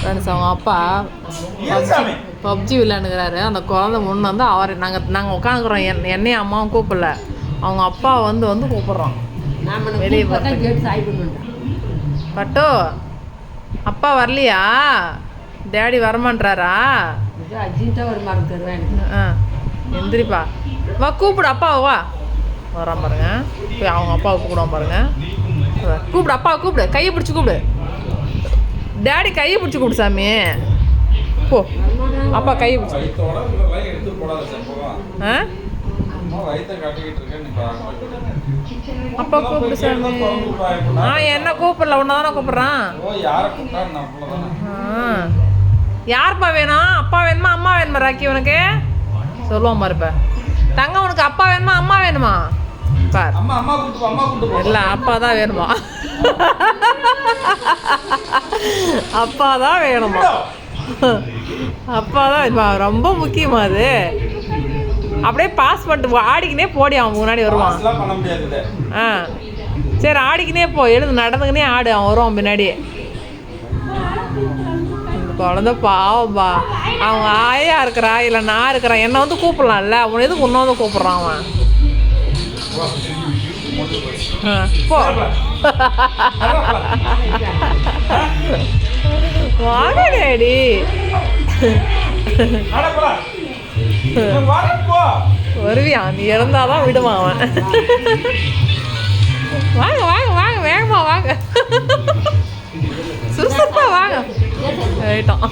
Friends அவங்க அப்பா PUBG PUBG விளையாண்டுக்கிறாரு. அந்த குழந்தை முன்ன வந்து அவர் நாங்கள் நாங்கள் உட்காந்துக்குறோம் என் என்னையும் அம்மாவும் கூப்பிடல. அவங்க அப்பா வந்து வந்து கூப்பிட்றோம். வெளியே பட்டு அப்பா வரலையா? டேடி வரமான்றாரா ஆ எந்திரிப்பா. வா கூப்பிடு அப்பாவை வா. வரான் பாருங்க. போய் அவங்க அப்பாவை கூப்பிடுவான் பாருங்க. கூப்பிடு அப்பாவை கூப்பிடு. கையை பிடிச்சி கூப்பிடு. டேடி கையை பிடிச்சி கொடு சாமி. போ. அப்பா கையை பிடிச்சி ஆ? அப்பா கூப்பிடு சாமி. ஆ என்ன கூப்பிடல? உன்னை தானே கூப்பிட்றான். ஆ. யாருப்பா வேணும்? அப்பா வேணுமா? அம்மா வேணுமா ராக்கி உனக்கு? சொல்லுவான் பாரு தங்க தங்கம் உனக்கு அப்பா வேணுமா? அம்மா வேணுமா? பார். இல்லை அப்பா தான் வேணுமா அப்பா தான் வேணுமா? அப்பா தான் வேணுமா? ரொம்ப முக்கியமா அது. அப்படியே பாஸ் பண்ணிட்டு. ஆடிக்கினே போடி அவன் முன்னாடி வருவான். ஆ. சரி ஆடிக்கினே போ. எழுந்து நடந்துக்கினே ஆடு அவன் வருவான் பின்னாடி. குழந்த பாவம்பா. அவங்க ஆயா இருக்கிறா இல்லை நான் இருக்கிறேன். என்னை வந்து கூப்பிடலாம்ல? அவனை எதுக்கு உன்னை வந்து கூப்பிட்றான் அவன்? ஆ, வாங்க வருவியா நீ இறந்தாதான் விடுவான் அவன் வாங்க வாங்க வாங்க வேகமா வாங்க சுறுசுறுப்பா வாங்க போயிட்டான்